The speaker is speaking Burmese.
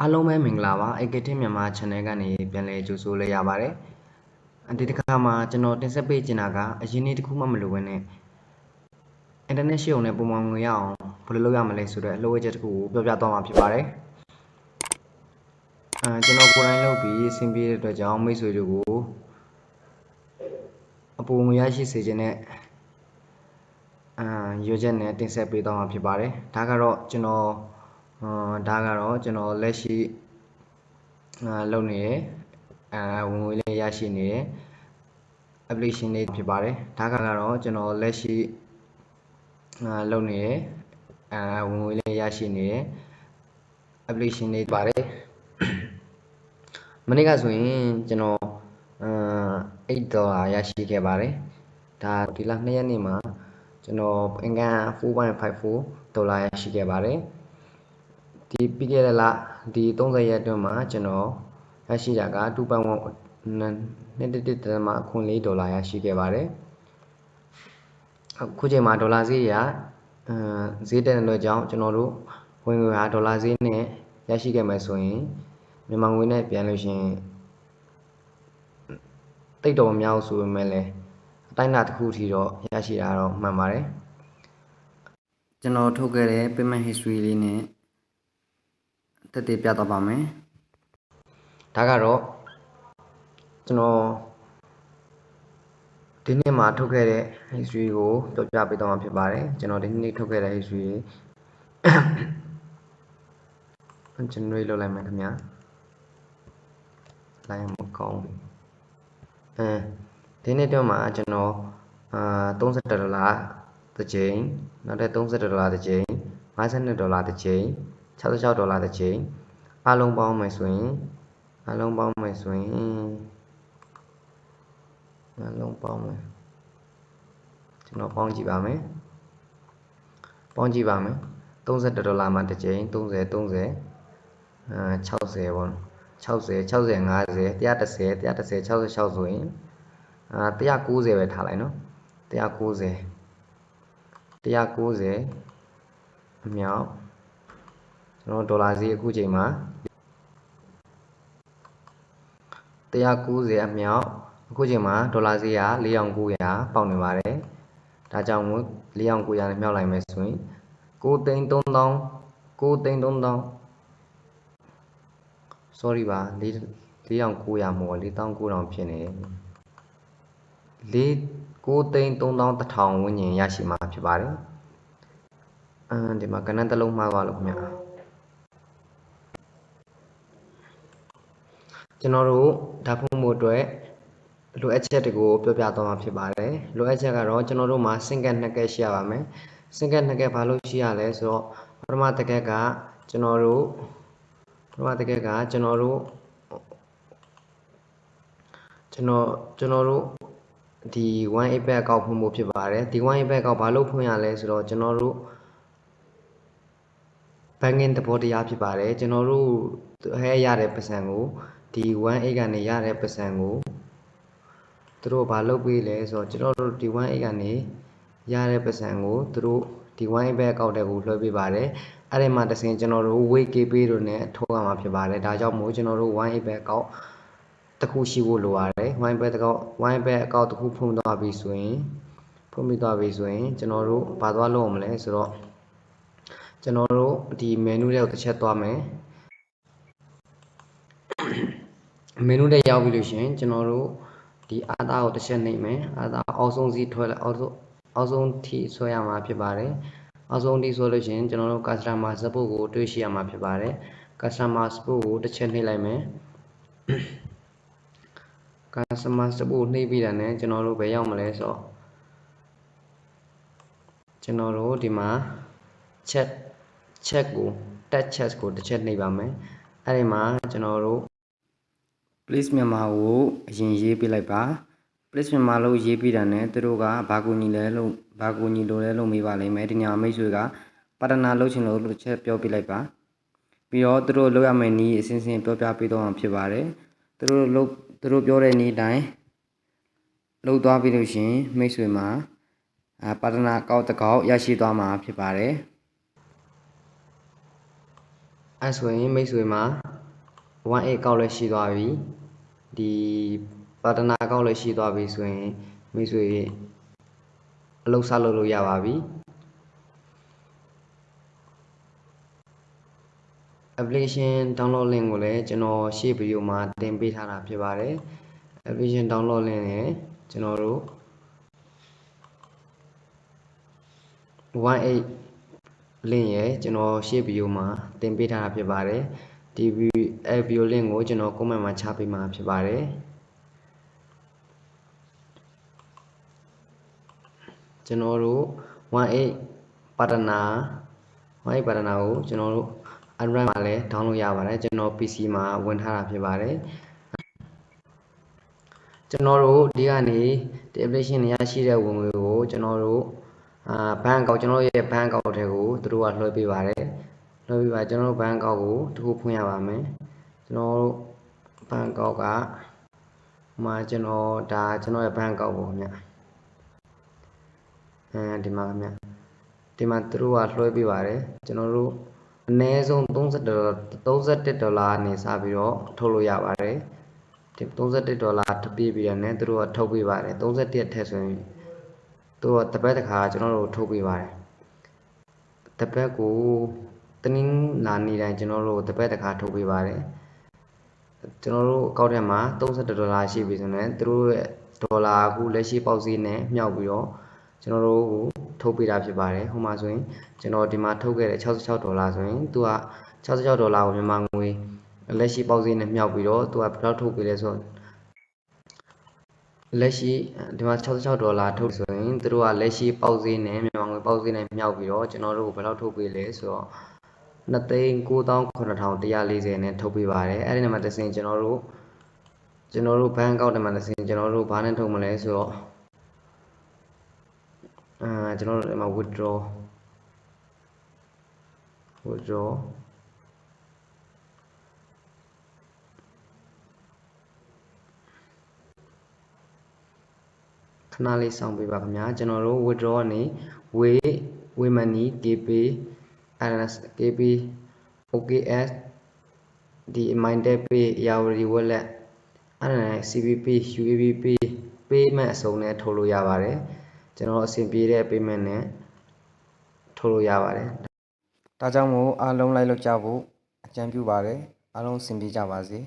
အားလုံးပဲမင်္ဂလာပါ AKT မြန်မာ channel ကနေပြန်လည်ကြိုဆိုလိုက်ရပါတယ်ဒီတစ်ခါမှာကျွန်တော်တင်ဆက်ပေးချင်တာကအရင်နေ့တစ်ခုမှမလိုဘဲနဲ့ internet ရှိအောင်နဲ့ပုံမှန်ငွေရအောင်ဘယ်လိုလုပ်ရမလဲဆိုတော့အလုပ်ဝဲချက်တစ်ခုကိုပြောပြသွားမှာဖြစ်ပါတယ်အဲကျွန်တော်ကိုယ်တိုင်လုပ်ပြီးအဆင်ပြေတဲ့အတွက်ကြောင့်မိတ်ဆွေတို့ကိုအပူငွေရရှိစေခြင်းနဲ့အာရွေးချက်နဲ့တင်ဆက်ပေးသွားမှာဖြစ်ပါတယ်ဒါကတော့ကျွန်တော် အာဒါကတော့ကျွန်တော်လက်ရှိအာလုပ်နေတယ်အာဝင်ငွေလေးရရှိနေတယ် application လေးဖြစ်ပါတယ်ဒါကတော့ကျွန်တော်လက်ရှိအာလုပ်နေတယ်အာဝင်ငွေလေးရရှိနေတယ် application လေးပါတယ်မနေ့ကဆိုရင်ကျွန်တော်အာ8ဒေါ်လာရရှိခဲ့ပါတယ်ဒါဒီလ2ရက်နေ့မှာကျွန်တော်အင်ကန်4.54ဒေါ်လာရရှိခဲ့ပါတယ် ဒီပြီးခဲ့တဲ့လဒီ30ရက်အတွင်းမှာကျွန်တော်ရရှိတာက2.1နှစ်တစ်တစ်တမခွန်4ဒေါ်လာရရှိခဲ့ပါတယ်အခုချိန်မှာဒေါ်လာဈေးရအဲဈေးတက်တဲ့အတွက်ကြောင့်ကျွန်တော်တို့ဝင်ငွေဟာဒေါ်လာဈေးနဲ့ရရှိခဲ့မယ်ဆိုရင်မြန်မာငွေနဲ့ပြန်လို့ရှိရင်တိတ်တော်မများဆိုပေမဲ့လည်းအတိုင်းအတာတစ်ခုထိတော့ရရှိတာတော့မှန်ပါတယ်ကျွန်တော်ထုတ်ခဲ့တဲ့ payment history လေးနဲ့ တက်တည်ပြသွားပါမယ်ဒါကတော့ကျွန်တော်ဒီနေ့မှာထုတ်ခဲ့တဲ့ history ကိုပြောပြပေးသွားမှာဖြစ်ပါတယ်ကျွန်တော်ဒီနေ့ထုတ်ခဲ့တဲ့ history generate လုပ်လိုက်မယ်ခင်ဗျာ line မကောင်းဘူးအဲဒီနေ့တော့မှာကျွန်တော်အာ30ဒေါ်လာတစ်ကြိမ်နောက်ထပ်30ဒေါ်လာတစ်ကြိမ်52ဒေါ်လာတစ်ကြိမ် 66ဒေါ်လာတစ်ကြိမ်အားလုံးပေါင်းမယ်ဆိုရင်အားလုံးပေါင်းမယ်ဆိုရင်အားလုံးပေါင်းမယ်ကျွန်တော်ပေါင်းကြည့်ပါမယ်ပေါင်းကြည့်ပါမယ်30ဒေါ်လာမှတစ်ကြိမ်30 30အာ60ပေါ့60 60 50 130 130 66ဆိုရင်အာ190ပဲထားလိုက်နော်190 190အမြောက် ကျွန်တော်ဒေါ်လာဈေးအခုချိန်မှာ190အမြောက်အခုချိန်မှာဒေါ်လာဈေးက4900ပေါက်နေပါတယ်ဒါကြောင့်မို့4900နဲ့မြောက်လိုက်မယ်ဆိုရင်9သိန်း3000 9သိန်း3000 sorry ပါ4900မဟုတ်4900ဖြစ်နေ4 9သိန်း3000တထောင်ဝန်းကျင်ရရှိမှာဖြစ်ပါတယ်အမ်ဒီမှာကဏ္ဍတစ်လုံးမှားသွားလို့ခင်ဗျ ကျွန်တော်တို့ဓာတ်ဖုံးမှုအတွက်လိုအပ်ချက်တွေကိုပြောပြသွားမှာဖြစ်ပါတယ်လိုအပ်ချက်ကတော့ကျွန်တော်တို့မှာစင်ကတ်နှစ်ကက်ရှိရပါမယ်စင်ကတ်နှစ်ကက်ဘာလို့ရှိရလဲဆိုတော့ပထမတစ်ကက်ကကျွန်တော်တို့ပထမတစ်ကက်ကကျွန်တော်တို့ကျွန်တော်ကျွန်တော်တို့ဒီ one apex အကောင့်ဖွင့်ဖို့ဖြစ်ပါတယ်ဒီ one apex အကောင့်ဘာလို့ဖွင့်ရလဲဆိုတော့ကျွန်တော်တို့ banking သဘောတရားဖြစ်ပါတယ်ကျွန်တော်တို့ဟဲရတဲ့ပတ်စံကို ဒီ one ape ကနေရတဲ့ပတ်စံကိုသူတို့ဘာလုပ်ပေးလဲဆိုတော့ကျွန်တော်တို့ဒီ one ape ကနေရတဲ့ပတ်စံကိုသူတို့ဒီ one ape အကောင့်တဲ့ကိုလွှဲပေးပါတယ်အဲ့ဒီမှာတစ်စင်ကျွန်တော်တို့ weight KP တို့နဲ့ထိုးရမှာဖြစ်ပါတယ်ဒါကြောင့်မို့ကျွန်တော်တို့ one ape အကောင့်တစ်ခုရှိဖို့လိုရတယ် wine bed ကောက် wine bed အကောက်တစ်ခုဖွင့်သွားပြီဆိုရင်ဖွင့်ပြီးသွားပြီဆိုရင်ကျွန်တော်တို့ဘာသွားလုပ်အောင်မလဲဆိုတော့ကျွန်တော်တို့ဒီ menu တွေကိုတစ်ချက်သွားမယ် menu တွေရောက်ပြီလို့ရှိရင်ကျွန်တော်တို့ဒီအာသာကိုတစ်ချက်နှိပ်မယ်အာသာအောက်ဆုံးစီထွက်လိုက်အောက်ဆုံးအောက်ဆုံးထိဆွဲရမှာဖြစ်ပါတယ်အောက်ဆုံးထိဆွဲလို့ရှိရင်ကျွန်တော်တို့ customer support ကိုတွေ့ရှိရမှာဖြစ်ပါတယ် customer support ကိုတစ်ချက်နှိပ်လိုက်မယ် customer support နှိပ်ပြီးတာနဲ့ကျွန်တော်တို့ဘယ်ရောက်မလဲဆိုတော့ကျွန်တော်တို့ဒီမှာ chat chat ကို touch chat ကိုတစ်ချက်နှိပ်ပါမယ်အဲ့ဒီမှာကျွန်တော်တို့ please မြန်မာကိုအရင်ရေးပြလိုက်ပါ please မြန်မာလို့ရေးပြတာနဲ့သူတို့ကဘာကူညီလဲလို့ဘာကူညီလို့လဲလို့မေးပါလိမ့်မယ်ဒီညမိတ်ဆွေကပါတနာလုပ်ချင်လို့တစ်ချက်ပြောပြလိုက်ပါပြီးတော့သူတို့လုပ်ရမယ့်နည်းအစဉ်စဉ်ပြောပြပေးတော့မှာဖြစ်ပါတယ်သူတို့လုပ်သူတို့ပြောတဲ့နည်းတိုင်းလှုပ်သွားပြီလို့ရှင်မိတ်ဆွေမှာအာပါတနာကောက်တကောက်ရရှိသွားမှာဖြစ်ပါတယ်အဲဆိုရင်မိတ်ဆွေမှာ 1A ကောက်လည်းရှိသွားပြီဒီပါတနာကောက်လည်းရှိသွားပြီဆိုရင်မိတ်ဆွေအလုပ်စလုပ်လို့ရပါပြီ application download link ကိုလည်းကျွန်တော်ရှေ့ဗီဒီယိုမှာတင်ပေးထားတာဖြစ်ပါတယ် application download link နဲ့ကျွန်တော်တို့18 link ရယ်ကျွန်တော်ရှေ့ဗီဒီယိုမှာတင်ပေးထားတာဖြစ်ပါတယ် ဒီဗီဒီယို link ကိုကျွန်တော် comment မှာချပေးမှာဖြစ်ပါတယ်ကျွန်တော်တို့18ပါတနာ18ပါတနာကိုကျွန်တော်တို့ Android မှာလည်း download ရပါတယ်ကျွန်တော် PC မှာဝင်ထားတာဖြစ်ပါတယ်ကျွန်တော်တို့ဒီကနေဒီ application တွေရရှိတဲ့ဝင်ငွေကိုကျွန်တော်တို့အာဘဏ်အကောင့်ကျွန်တော်ရဲ့ဘဏ်အကောင့်ထဲကိုသူတို့ကလွှဲပေးပါတယ် လွှဲပေးပါကျွန်တော်တို့ဘဏ်အကောင့်ကိုတစ်ခုဖွင့်ရပါမယ်ကျွန်တော်တို့ဘဏ်အကောင့်ကမှာကျွန်တော်ဒါကျွန်တော်ရဲ့ဘဏ်အကောင့်ပေါ့ခင်ဗျအဲဒီမှာခင်ဗျဒီမှာသူတို့ကလွှဲပေးပါတယ်ကျွန်တော်တို့အနည်းဆုံး30ဒေါ်လာ31ဒေါ်လာနေစပြီးတော့ထုတ်လို့ရပါတယ်ဒီ31ဒေါ်လာတပြေးပြီးတော့ねသူတို့ကထုတ်ပေးပါတယ်31ထက်ဆိုရင်သူတို့ကတစ်ပတ်တစ်ခါကျွန်တော်တို့ထုတ်ပေးပါတယ်တစ်ပတ်ကို တနင်္လာနေ့တိုင်းကျွန်တော်တို့တစ်ပတ်တစ်ခါထုတ်ပေးပါတယ်ကျွန်တော်တို့အကောင့်ထဲမှာ31ဒေါ်လာရှိပြီဆိုရင်သူတို့ရဲ့ဒေါ်လာအခုလက်ရှိပေါက်ဈေးနဲ့မြှောက်ပြီးတော့ကျွန်တော်တို့ကိုထုတ်ပေးတာဖြစ်ပါတယ်ဟိုမှာဆိုရင်ကျွန်တော်ဒီမှာထုတ်ခဲ့တဲ့66ဒေါ်လာဆိုရင်သူက66ဒေါ်လာကိုမြန်မာငွေလက်ရှိပေါက်ဈေးနဲ့မြှောက်ပြီးတော့သူကဘယ်လောက်ထုတ်ပေးလဲဆိုတော့လက်ရှိဒီမှာ66ဒေါ်လာထုတ်ဆိုရင်သူတို့ကလက်ရှိပေါက်ဈေးနဲ့မြန်မာငွေပေါက်ဈေးနဲ့မြှောက်ပြီးတော့ကျွန်တော်တို့ကိုဘယ်လောက်ထုတ်ပေးလဲဆိုတော့ 2သိန်း9940နဲ့ထုတ်ပေးပါတယ်အဲ့ဒီနံပါတ်တစ်ဆင့်ကျွန်တော်တို့ကျွန်တော်တို့ဘဏ်အကောင့်ထဲမှာတစ်ဆင့်ကျွန်တော်တို့ဘာနဲ့ထုတ်မလဲဆိုတော့အာကျွန်တော်တို့ဒီမှာ withdraw withdraw ခဏလေးစောင့်ပေးပါခင်ဗျာကျွန်တော်တို့ withdraw ကနေ way way money kp rs kp oks ဒီ minded pay yaori wallet အဲ့ဒါနဲ့ cbp uapp payment အစုံနဲ့ထုတ်လို့ရပါတယ်ကျွန်တော်အဆင်ပြေတဲ့ payment နဲ့ထုတ်လို့ရပါတယ်ဒါကြောင့်မို့အားလုံးလိုက်လို့ကြဖို့အကြံပြုပါတယ်အားလုံးအဆင်ပြေကြပါစေ